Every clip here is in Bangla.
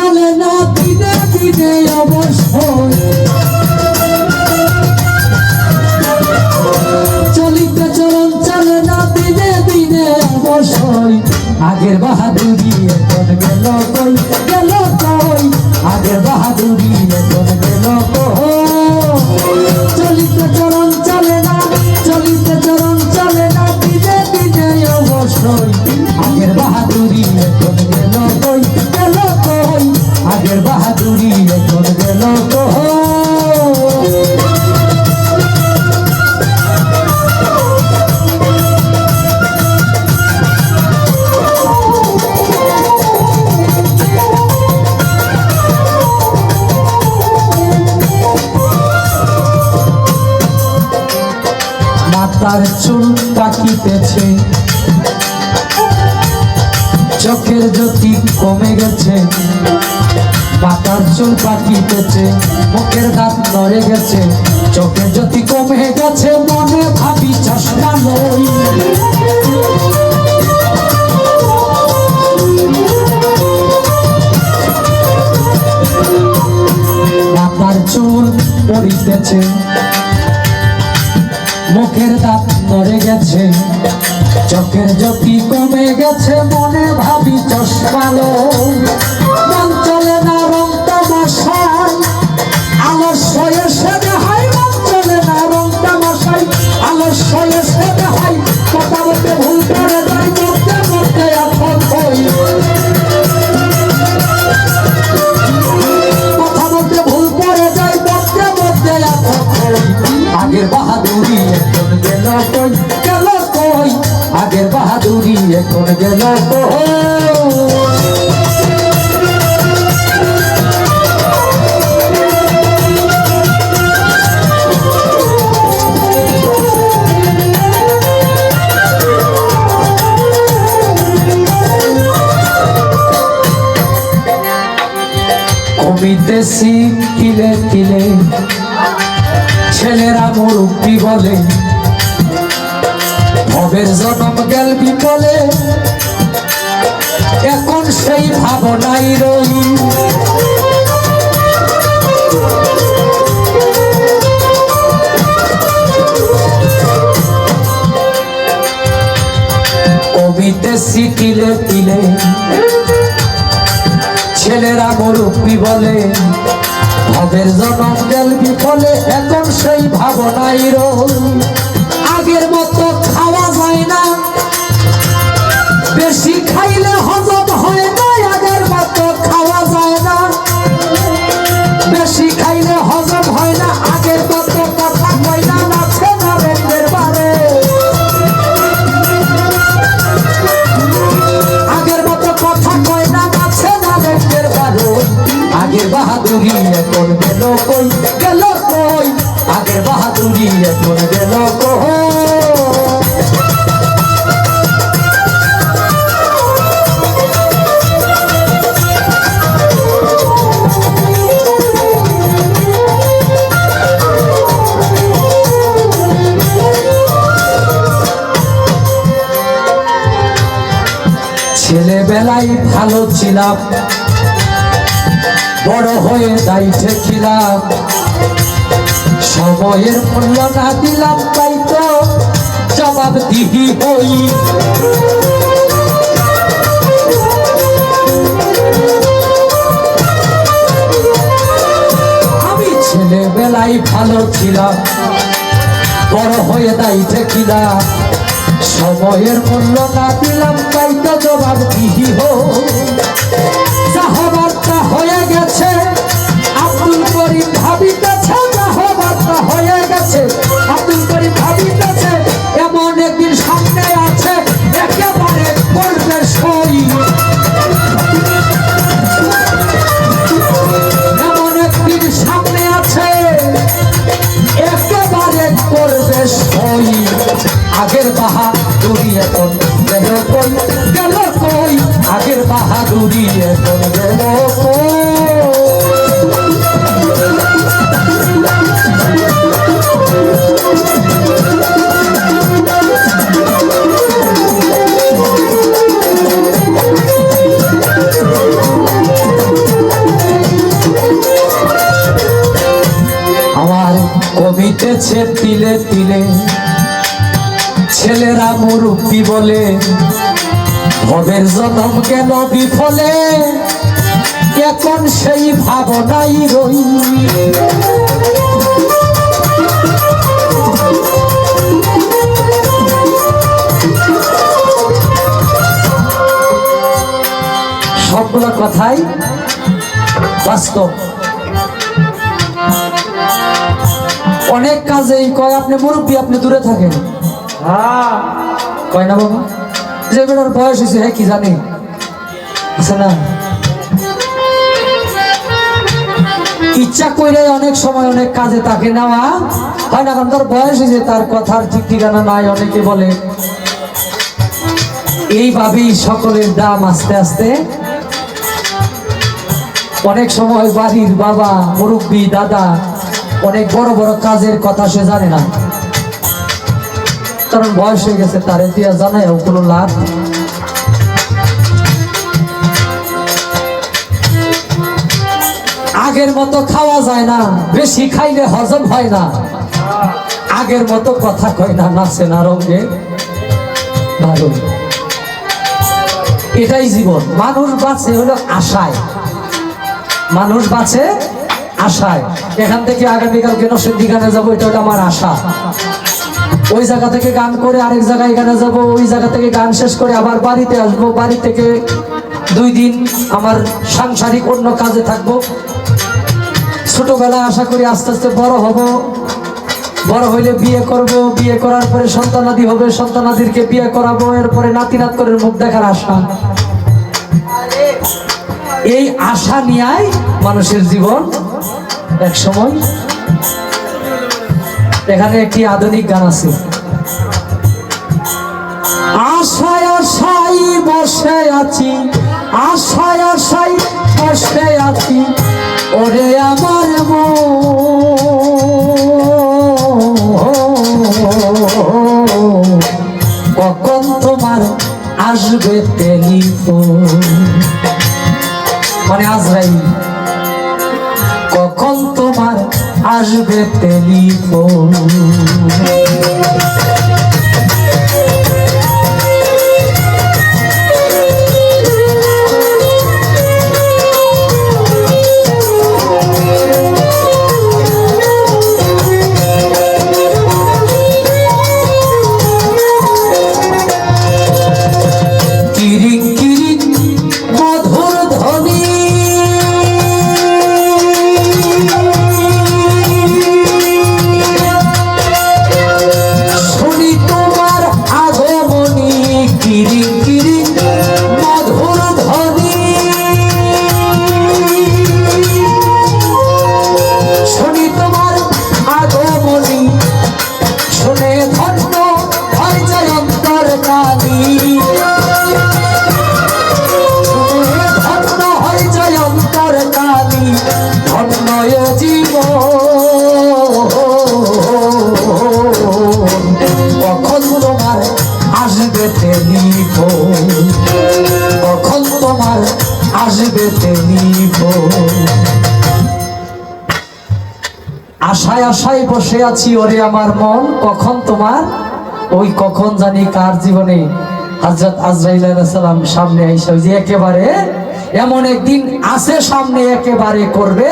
চলে না চলে না দিনে দিনে আগের বাহাদুরি এখন গেল কই? গেল কই? আগের বাহাদুরি এখন গেল কই? মাথার চুল পাকিতেছে। চোখের জ্যোতি কমে গেছে। মাথার চুল পাকিতেছে, মুখের দাঁত নড়ে গেছে। চোখের জ্যোতি কমে গেছে মনে, ভাবি চশমা লই মাথার চুল পড়িতেছে মুখের দাঁত নড়ে গেছে। চোখের জ্যোতি কমে গেছে মনে ভাবি চশমালো মন চলে না রং তামাশায় আলস্য দেখাই মন চলে না রং তামাশায় আলস্য ছেলেরা মুরব্বী বলে। ভবের জনম গেল বিপলে এখন সেই ভাবনাই রই। কবিতে তিলে তিলে ছেলেরা মুরব্বী বলে। ভবের জনম গেল বিফলে এখন সেই ভাবনাই রই আগের মতো খাওয়া যায় না। বেশি খাইলে হজম এখন গেল ছেলেবেলায় ভালো ছিলাম বড় হয়ে দায়িত্বে ছিলাম। সময়ের মূল্য না দিলাম তাই তো জবাব দিহি হই। আমি ছেলেবেলায় ভালো ছিলাম, বড় হয়ে দায়িত্বে ছিলাম সময়ের মূল্য দিলাম তাই তো জবাব দিহি হই যাহবার্তা হয়ে গেছে, আব্দুল করিম ভাবিতেছে আগের বাহাদুরি এখন গেল কই? গেল কই? আগের বাহাদুরি এখন গেল তিলে তিলে ছেলেরা মুরব্বী বলে ভবের জনম গেল বিফলে? এখন সেই ভাবনাই রই। সবগুলো কথাই বাস্তব। অনেক কাজেই কয়, আপনি মুরব্বী, আপনি দূরে থাকেন। কয় না বাবা? যে বয়স হয়েছে হ্যাঁ কি জানি? আছে না? ইচ্ছা কইলে অনেক সময় অনেক কাজে তাকে নেওয়া হয় না, কারণ তার বয়স হয়েছে, তার কথার ঠিক ঠিকানা নাই, অনেকে বলে। এইভাবেই সকলের দাম আস্তে আস্তে। অনেক সময় বাড়ির বাবা, মুরব্বী, দাদা, অনেক বড় বড় কাজের কথা সে জানে না। কারণ বয়স হয়ে গেছে, তার দিয়া জানায় কোনো লাভ। আগের মতো খাওয়া যায় না, বেশি খাইলে হজম হয় না। আগের মতো কথা কয় না, নাচে না, রঙে। এটাই জীবন। মানুষ বাঁচে হলো আশায়। মানুষ বাঁচে আশায়। এখান থেকে আগামীকালকে নসেন্দি গানে যাব, এটা হলো আমার আশা। ওই জায়গা থেকে গান করে আরেক জায়গায় গানে যাব, ওই জায়গা থেকে গান শেষ করে আবার বাড়িতে আসব। বাড়ি থেকে দুই দিন আমার সাংসারিক অন্য কাজে থাকব। ছোটবেলায় আশা করি আস্তে আস্তে বড় হব। বড় হইলে বিয়ে করব। বিয়ে করার পরে সন্তানাদি হবে, সন্তানাদিরকে বিয়ে করাবো। এরপরে নাতি নাত করে মুখ দেখার আশা। এই আশা নিয়ে মানুষের জীবন এক সময় এখানে একটি আধুনিক গান আছে। আশায় আশাই বসে আছি, আশায় আশাই বসে আছি, ওরে আমার কখন তোমার আসবে টেলিফোন আসবে টেলিফোন বসে আছি ওরে আমার মন, কখন তোমার? ওই কখন জানি কার জীবনে? হজরত আজরাইল সালাম সামনে ওই যে একেবারে, এমন একদিন আছে সামনে একেবারে করবে,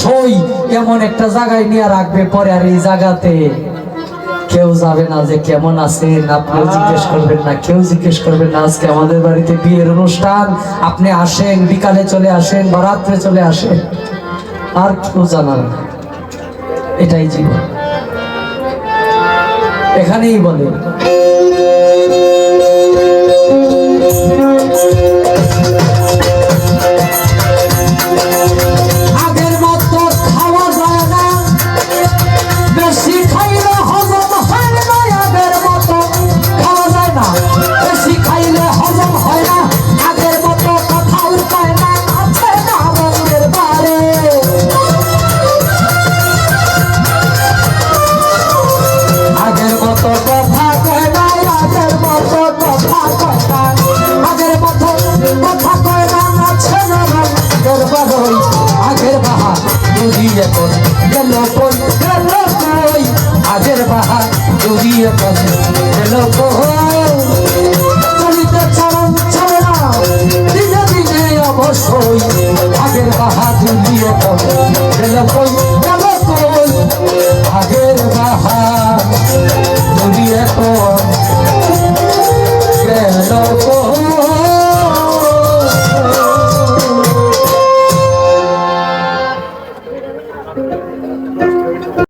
সই এমন একটা জায়গায় নিয়ে রাখবে পরে আর এই জায়গাতে। কেউ যাবে না যে কেমন আছেন, আপনিও জিজ্ঞেস করবেন না, কেউ জিজ্ঞেস করবেন না, আজকে আমাদের বাড়িতে বিয়ের অনুষ্ঠান, আপনি আসেন, বিকালে চলে আসেন বা রাত্রে চলে আসেন। আর কেউ জানান না। এটাই জীবন। এখানেই বলে। día con